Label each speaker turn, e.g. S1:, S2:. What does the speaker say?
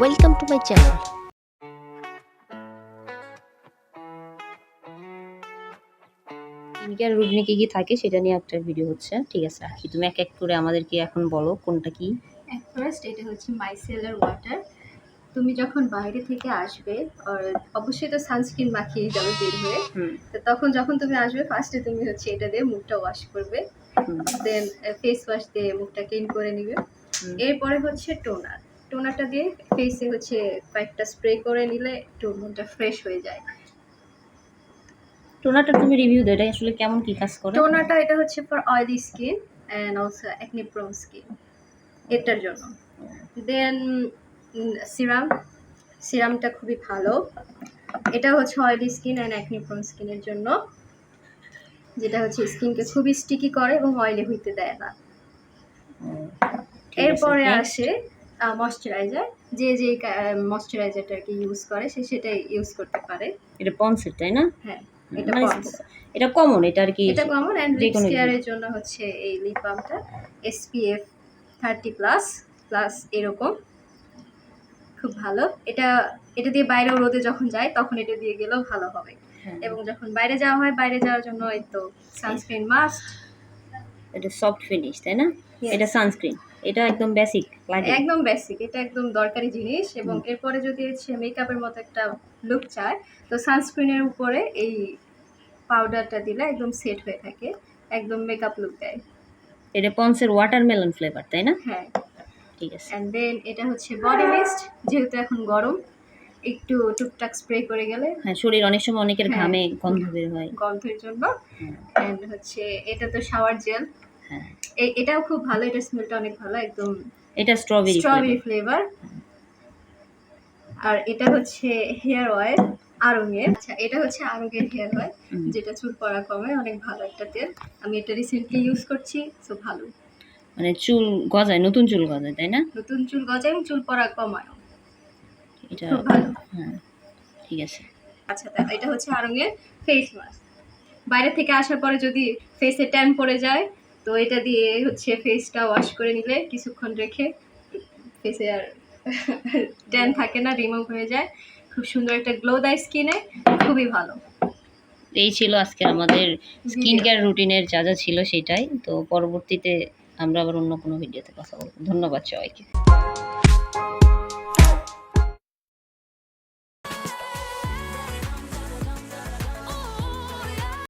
S1: Welcome to my channel skincare রুটিনে কি কি থাকে সেটা নিয়ে একটা ভিডিও হচ্ছে ঠিক আছে? রাখি তুমি এক এক করে আমাদেরকে এখন বলো কোনটা কি?
S2: ফার্স্ট এটা হচ্ছে মাইসেলার ওয়াটার তুমি যখন বাইরে থেকে আসবে আর অবশ্যই তো সানস্ক্রিন মাখিয়ে যাবে বের হয়ে
S1: হুম।
S2: তো তখন যখন তুমি আসবে ফার্স্টে তুমি হচ্ছে এটা দিয়ে মুখটা ওয়াশ করবে। দেন ফেস ওয়াশ দিয়ে মুখটা ক্লিন করে নিবে। এরপরে হচ্ছে টোনার টোনারটা দিয়ে ফেসে হচ্ছে কয়েকটা স্প্রে করে নিলে একটু মনটা ফ্রেশ হয়ে যায়।
S1: টোনারটা তুমি রিভিউ দাও এটা আসলে কেমন কি কাজ করে?
S2: টোনারটা এটা হচ্ছে for oily skin and also acne prone skin এটার জন্য। দেন সিরাম সিরামটা খুবই ভালো। এটা হচ্ছে oily skin and acne prone স্কিনের জন্য যেটা হচ্ছে স্কিনকে খুবই স্টিকি করে এবং অয়েলি হইতে দেয় না। এরপরে আসে ময়শ্চারাইজার যে যে ময়শ্চারাইজারটা আর কি ইউজ করে সে সেটাই ইউজ করতে পারে।
S1: এটা পন্সের তাই না?
S2: হ্যাঁ এটা
S1: মানে এটা কমন এটা আর কি
S2: এটা কমন অ্যান্ড লিপস কেয়ারের জন্য হচ্ছে এই লিপ বামটা এসপিএফ থার্টি প্লাস প্লাস এরকম। খুব ভালো। এটা এটা দিয়ে বাইরেও রোদে যখন যায় তখন এটা দিয়ে গেলেও ভালো হবে।
S1: হ্যাঁ,
S2: এবং যখন বাইরে যাওয়া হয় বাইরে যাওয়ার জন্য এই তো সানস্ক্রিন মাস্ট
S1: এটা সফট ফিনিশ তাই না? এটা সানস্ক্রিন এটা একদম বেসিক লাগে
S2: একদম বেসিক এটা একদম দরকারি জিনিস এবং এরপরে যদি হচ্ছে মেকআপের মতো একটা লুক চায় তো সানস্ক্রিনের উপরে এই পাউডারটা দিলে একদম সেট হয়ে থাকে একদম মেকআপ লুক দেয়।
S1: এটা পন্সের ওয়াটারমেলন ফ্লেভার তাই না?
S2: হ্যাঁ।
S1: ঠিক আছে।
S2: অ্যান্ড দেন এটা হচ্ছে বডি মিস্ট যেহেতু এখন গরম একটু টুকটাক স্প্রে করে গেলে
S1: হ্যাঁ শরীর অনেক সময় অনেকের
S2: হ্যাঁ।
S1: ঘামে গন্ধ বের হয়।
S2: গন্ধের জন্য। অ্যান্ড হচ্ছে এটা তো শাওয়ার জেল
S1: হ্যাঁ।
S2: এটাও খুব ভালো এটার স্মেলটা অনেক ভালো একদম
S1: এটা স্ট্রবেরি
S2: স্ট্রবেরি ফ্লেভার আর এটা হচ্ছে হেয়ার অয়েল আরঙের। আচ্ছা এটা হচ্ছে আরঙের হেয়ার অয়েল যেটা চুল পড়া কমে অনেক ভালো একটা তেল। আমি এটা রিসেন্টলি ইউজ করছি সো ভালো।
S1: মানে চুল গজায় নতুন চুল গজায় তাই না?
S2: নতুন চুল গজায় এবং চুল পড়া কমায়
S1: এটা
S2: ভালো।
S1: হ্যাঁ ঠিক আছে।
S2: আচ্ছা এটা হচ্ছে আরঙের ফেস মাস্ক বাইরে থেকে আসার পরে যদি ফেসে ট্যান পড়ে যায় তো এটা দিয়ে হচ্ছে ফেসটা ওয়াশ করে নিলে কিছুক্ষণ রেখে ফেসে আর ট্যান থাকে না রিমুভ হয়ে যায়। খুব সুন্দর একটা গ্লো দেয় স্কিনে খুবই ভালো।
S1: এই ছিল আজকে আমাদের স্কিন কেয়ার রুটিনের যা যা ছিল সেটাই। তো পরবর্তীতে আমরা আবার অন্য কোনো ভিডিওতে কথা বলব। ধন্যবাদ সবাইকে।